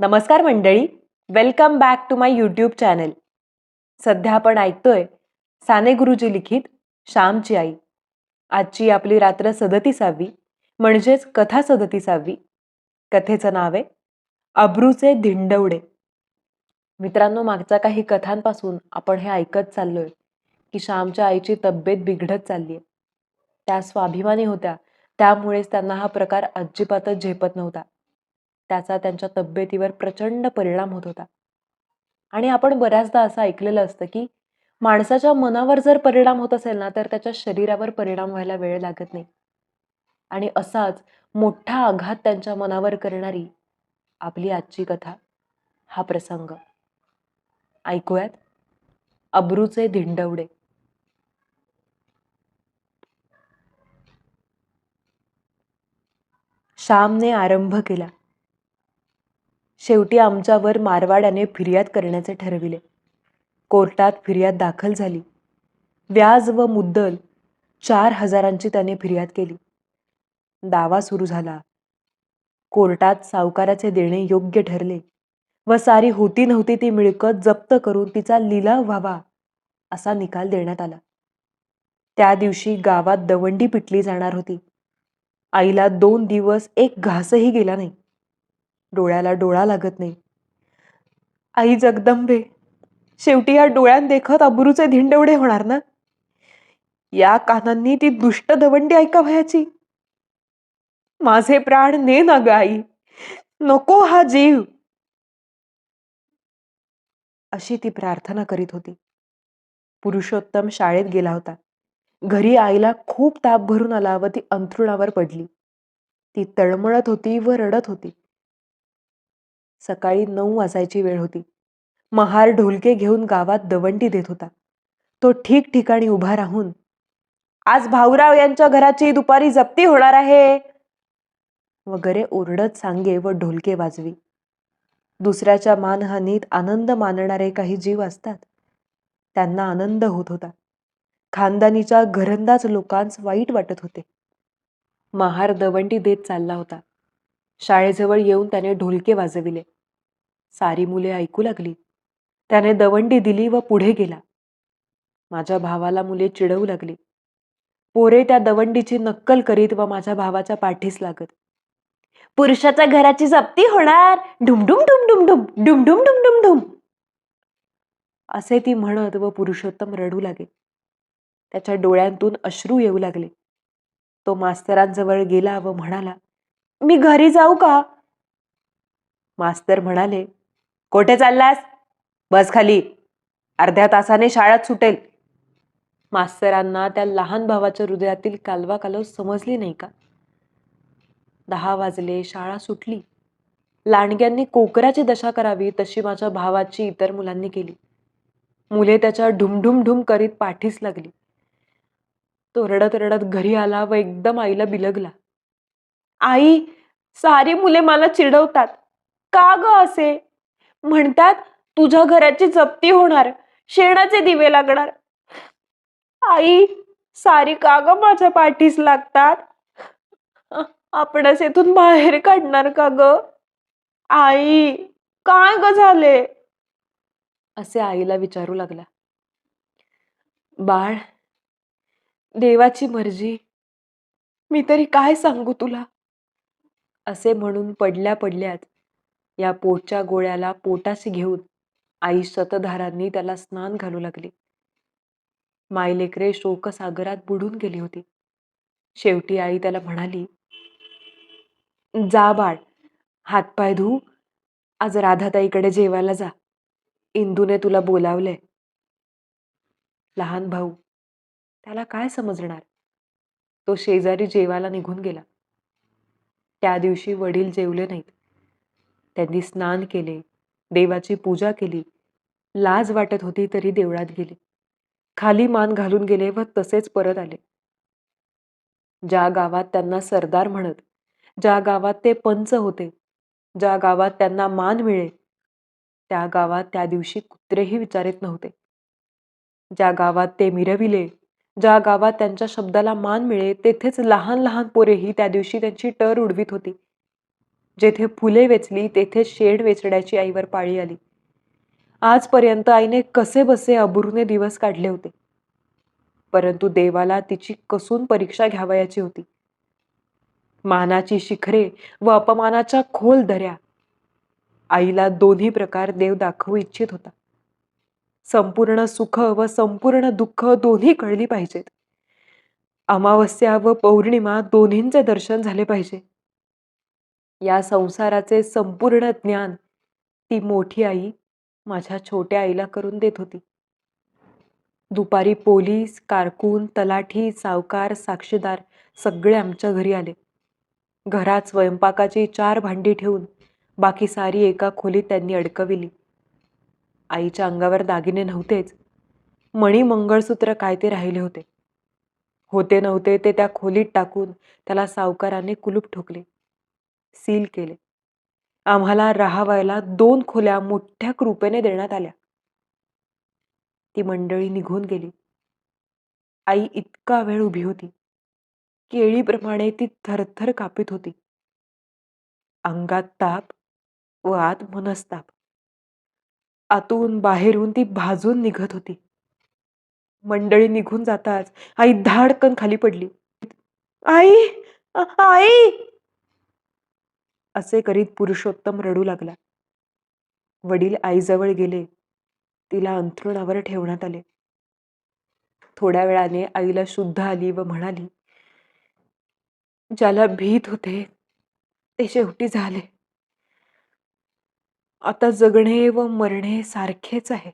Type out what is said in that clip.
नमस्कार मंडळी. Welcome back to my YouTube channel सध्या आपण ऐकतोय साने गुरुजी लिखित श्यामची आई. आजची आपली रात्र सदतीसावी म्हणजेच कथा सदतीसावी. कथेचं नाव आहे अब्रूचे धिंडवडे. मित्रांनो मागच्या काही कथांपासून आपण हे ऐकत चाललोय की श्यामच्या आईची तब्येत बिघडत चालली आहे त्या स्वाभिमानी होत्या. त्यामुळेच त्यांना हा प्रकार अजिबातच झेपत नव्हता. त्याचा त्यांच्या तब्येतीवर प्रचंड परिणाम होत होता. आणि आपण बऱ्याचदा असं ऐकलेलं असतं की माणसाच्या मनावर जर परिणाम होत असेल ना तर त्याच्या शरीरावर परिणाम व्हायला वेळ लागत नाही. आणि असाच मोठा आघात त्यांच्या मनावर करणारी आपली आजची कथा हा प्रसंग. ऐकूयात? अब्रूचे धिंडवडे श्यामने आरंभ केला. शेवटी आमच्यावर मारवाड्याने फिर्याद करण्याचे ठरविले. कोर्टात फिर्याद दाखल झाली. व्याज व मुद्दल चार हजारांची त्याने फिर्याद केली. दावा सुरू झाला. कोर्टात सावकाराचे देणे योग्य ठरले व सारी होती नव्हती ती मिळकत जप्त करून तिचा लिलाव व्हावा असा निकाल देण्यात आला. त्या दिवशी गावात दवंडी पिटली जाणार होती. आईला दोन दिवस एक घासही गेला नाही. डोळ्याला डोळा लागत नाही. आई जगदंबे शेवटी या डोळ्यात देखत अब्रूचे धिंडवडे होणार ना? या कानांनी ती दुष्ट दवंडी ऐकावयाची माझे प्राण ने ना ग आई नको हा जीव. अशी ती प्रार्थना करीत होती. पुरुषोत्तम शाळेत गेला होता. घरी आईला खूप ताप भरून आला व ती अंथरुणावर पडली. ती तळमळत होती व रडत होती. सकाळी नऊ वाजायची वेळ होती. महार ढोलके घेऊन गावात दवंडी देत होता. तो ठिकठिकाणी उभा राहून आज भाऊराव यांच्या घराची दुपारी जप्ती होणार आहे. वगैरे ओरडत सांगे व ढोलके वाजवी. दुसऱ्याच्या मानहानीत आनंद मानणारे काही जीव असतात. त्यांना आनंद होत होता. खानदानीच्या घरंदाज लोकांस वाईट वाटत होते. महार दवंडी देत चालला होता. शाळेजवळ येऊन त्याने ढोलके वाजविले. सारी मुले ऐकू लागली. त्याने दवंडी दिली व पुढे गेला. माझ्या भावाला मुले चिडवू लागली. पोरे त्या दवंडीची नक्कल करीत व माझ्या भावाच्या पाठीस लागत. पुरुषाच्या घराची जप्ती होणार. ढुमढुम ढुमढुम ढुम ढुमढुम ढुमढुम ढुम असे ती म्हणत व पुरुषोत्तम रडू लागे. त्याच्या डोळ्यांतून अश्रू येऊ लागले. तो मास्तरांजवळ गेला व म्हणाला मी घरी जाऊ का? मास्तर म्हणाले कोठे चाललास? बस खाली. अर्ध्या तासाने शाळात सुटेल. मास्तरांना त्या लहान भावाच्या हृदयातील कालवा कालव समजली नाही का? दहा वाजले शाळा सुटली. लांडग्यांनी कोकराची दशा करावी तशी माझ्या भावाची इतर मुलांनी केली. मुले त्याच्या ढुमढुम ढुम करीत पाठीस लागली. तो रडत रडत घरी आला व एकदम आईला बिलगला. आई सारी मुले मला चिडवतात. का ग असे? म्हणतात तुझ्या घराची जप्ती होणार शेणाचे दिवे लागणार. आई सारी का ग माझ्या पाठीस लागतात? आपणच येथून बाहेर काढणार का ग? आई काय ग झाले? असे आईला विचारू लागला बाळ देवाची मर्जी. मी तरी काय सांगू तुला? असे म्हणून पडल्या पडल्यात या पोटच्या गोळ्याला पोटाशी घेऊन आई शतधारांनी त्याला स्नान घालू लागली. मायलेकरे शोकसागरात बुडून गेली होती. शेवटी आई त्याला म्हणाली जा बाळ हातपाय धू. आज राधाताईकडे जेवायला जा. इंदूने तुला बोलावलंय. लहान भाऊ त्याला काय समजणार? तो शेजारी जेवायला निघून गेला. त्या दिवशी वडील जेवले नाहीत. त्यांनी स्नान केले देवाची पूजा केली लाज वाटत होती तरी देवळात गेले. खाली मान घालून गेले व तसेच परत आले. ज्या गावात त्यांना सरदार म्हणत ज्या गावात ते पंच होते ज्या गावात त्यांना मान मिळे त्या गावात त्या दिवशी कुत्रेही विचारित नव्हते. ज्या गावात ते मिरविले ज्या गावात त्यांच्या शब्दाला मान मिळे तेथेच लहान लहान पोरेही त्या दिवशी त्यांची टर उडवीत होती. जेथे फुले वेचली तेथे शेड वेचण्याची आईवर पाळी आली. आजपर्यंत आईने कसे बसे अबुरूने दिवस काढले होते. परंतु देवाला तिची कसून परीक्षा घ्यावयाची होती. मानाची शिखरे व अपमानाच्या खोल दऱ्या. आईला दोन्ही प्रकार देव दाखवू इच्छित होता. संपूर्ण सुख व संपूर्ण दुःख दोन्ही कळली पाहिजेत. अमावस्या व पौर्णिमा दोन्हींचे दर्शन झाले पाहिजे. या संसाराचे संपूर्ण ज्ञान ती मोठी आई माझ्या छोट्या आईला करून देत होती. दुपारी पोलीस कारकून तलाठी सावकार साक्षीदार सगळे आमच्या घरी आले. घरात स्वयंपाकाची चार भांडी ठेवून बाकी सारी एका खोलीत त्यांनी अडकविली. आईच्या अंगावर दागिने नव्हतेच. मणी मंगळसूत्र काय ते राहिले होते. होते नव्हते ते त्या खोलीत टाकून त्याला सावकाराने कुलूप ठोकले. सील केले. आम्हाला राहावायला दोन खोल्या मोठ्या कृपेने देण्यात आल्या. ती मंडळी निघून गेली. आई इतका वेळ उभी होती. केळीप्रमाणे ती थरथर कापित होती. अंगात ताप व आत मनस्ताप. आतून बाहेरून ती भाजून निघत होती. मंडळी निघून जाताच आई धाडकन खाली पडली. आई आई! असे करीत पुरुषोत्तम रडू लागला. वडील आईजवळ गेले. तिला अंथरुणावर ठेवण्यात आले. थोड्या वेळाने आईला शुद्ध आली व म्हणाली ज्याला भीत होते ते शेवटी झाले. आता जगणे व मरणे सारखेच आहे.